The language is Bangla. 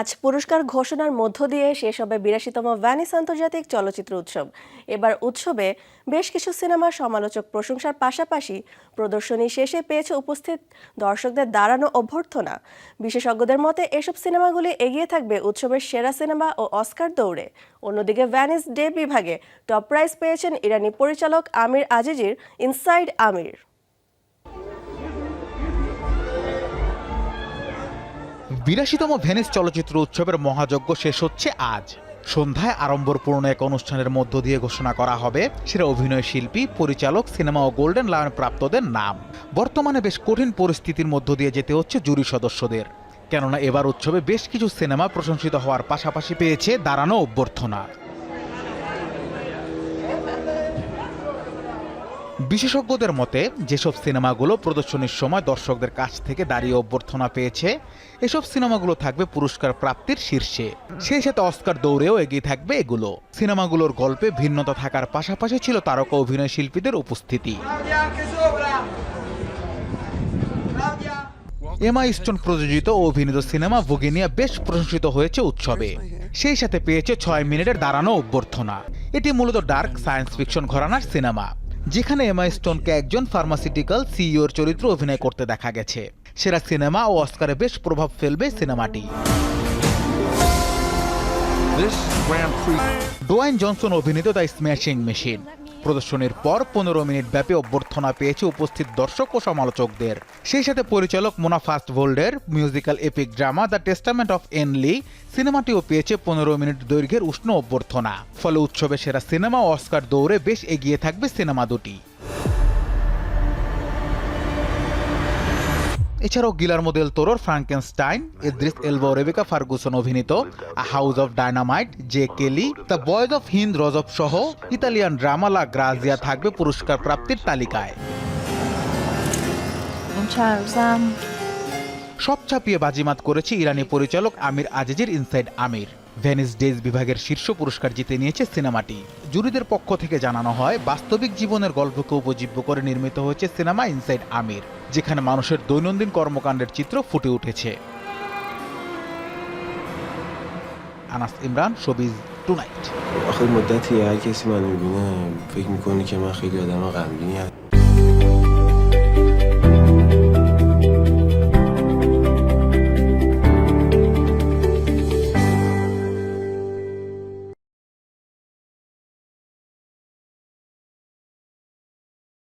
আজ পুরস্কার ঘোষণার মধ্য দিয়ে শেষ হবে বিরাশিতম ভ্যানিস আন্তর্জাতিক চলচ্চিত্র উৎসব। এবার উৎসবে বেশ কিছু সিনেমা সমালোচক প্রশংসার পাশাপাশি প্রদর্শনী শেষে পেয়েছে উপস্থিত দর্শকদের দাঁড়ানো অভ্যর্থনা। বিশেষজ্ঞদের মতে, এসব সিনেমাগুলি এগিয়ে থাকবে উৎসবের সেরা সিনেমা ও অস্কার দৌড়ে। অন্যদিকে ভ্যানিস ডে বিভাগে টপ প্রাইজ পেয়েছেন ইরানি পরিচালক আমির আজিজির ইনসাইড আমির। বিরাশিতম ভেনিস চলচ্চিত্র উৎসবের মহাযজ্ঞ শেষ হচ্ছে আজ। সন্ধ্যায় আড়ম্বরপূর্ণ এক অনুষ্ঠানের মধ্য দিয়ে ঘোষণা করা হবে সেরা অভিনয় শিল্পী, পরিচালক, সিনেমা ও গোল্ডেন লায়ন প্রাপ্তদের নাম। বর্তমানে বেশ কঠিন পরিস্থিতির মধ্য দিয়ে যেতে হচ্ছে জুরি সদস্যদের। কেননা এবার উৎসবে বেশ কিছু সিনেমা প্রশংসিত হওয়ার পাশাপাশি পেয়েছে দাঁড়ানো অভ্যর্থনা। বিশেষজ্ঞদের মতে, যেসব সিনেমাগুলো প্রদর্শনীর সময় দর্শকদের কাছ থেকে দাঁড়িয়ে অভ্যর্থনা পেয়েছে, এসব সিনেমাগুলো থাকবে পুরস্কার প্রাপ্তির শীর্ষে। সেই সাথে অস্কার দৌড়েও এগিয়ে থাকবে এগুলো। সিনেমাগুলোর গল্পে ভিন্নতা থাকার পাশাপাশি ছিল তারকা অভিনয় শিল্পীদের উপস্থিতি। এমা স্টোন প্রযোজিত ও অভিনীত সিনেমা ভুগিনিয়া বেশ প্রশংসিত হয়েছে উৎসবে। সেই সাথে পেয়েছে ছয় মিনিটের দাঁড়ানো অভ্যর্থনা। এটি মূলত ডার্ক সায়েন্স ফিকশন ঘরানার সিনেমা। যেখানে এমা স্টোনকে একজন ফার্মাসিউটিক্যাল সিইওর চরিত্র অভিনয় করতে দেখা গেছে। সেরা সিনেমা ও অস্কারে বেশ প্রভাব ফেলবে সিনেমাটি। ডোয়াইন জনসন অভিনীত দ্য স্ম্যাশিং মেশিন প্রদর্শনীর পর পনেরো মিনিট ব্যাপী অভ্যর্থনা পেয়েছে উপস্থিত দর্শক ও সমালোচকদের। সেই সাথে পরিচালক মোনা ফাস্ট ভোল্ডের musical epic drama the testament of Ann Lee সিনেমাটিও পেয়েছে পনেরো মিনিট দৈর্ঘ্যের উষ্ণ অভ্যর্থনা। ফলে উৎসবে সেরা সিনেমা অস্কার দৌড়ে বেশ এগিয়ে থাকবে সিনেমা দুটি। এছাড়াও গিলার মডেল তোরর Frankenstein Idris Elba Rebecca Ferguson অভিনীত a house of dynamite Jay Kelly the voice of Hind Rajab সহ ইতালিয়ান ড্রামা লা গ্রাজিয়া থাকবে পুরস্কার প্রাপ্তির তালিকায়। সব ছাপিয়ে বাজিমাত করেছে ইরানি পরিচালক আমির আজিজির ইনসাইড আমির ভেনিস ডেজ বিভাগের শীর্ষ পুরস্কার জিতে নিয়েছে সিনেমাটি জুরিদের পক্ষ থেকে জানানো হয় বাস্তবিক জীবনের গল্পকে উপজীব্য করে নির্মিত হয়েছে সিনেমা ইনসাইড আমির যেখানে মানুষের দৈনন্দিন কর্মকাণ্ডের চিত্র ফুটে উঠেছে আনাস ইমরান শোবিজ টুনাইট آخه مدتی هر کسی منو میبینه فکر میکنه که من خیلی آدم غمگینی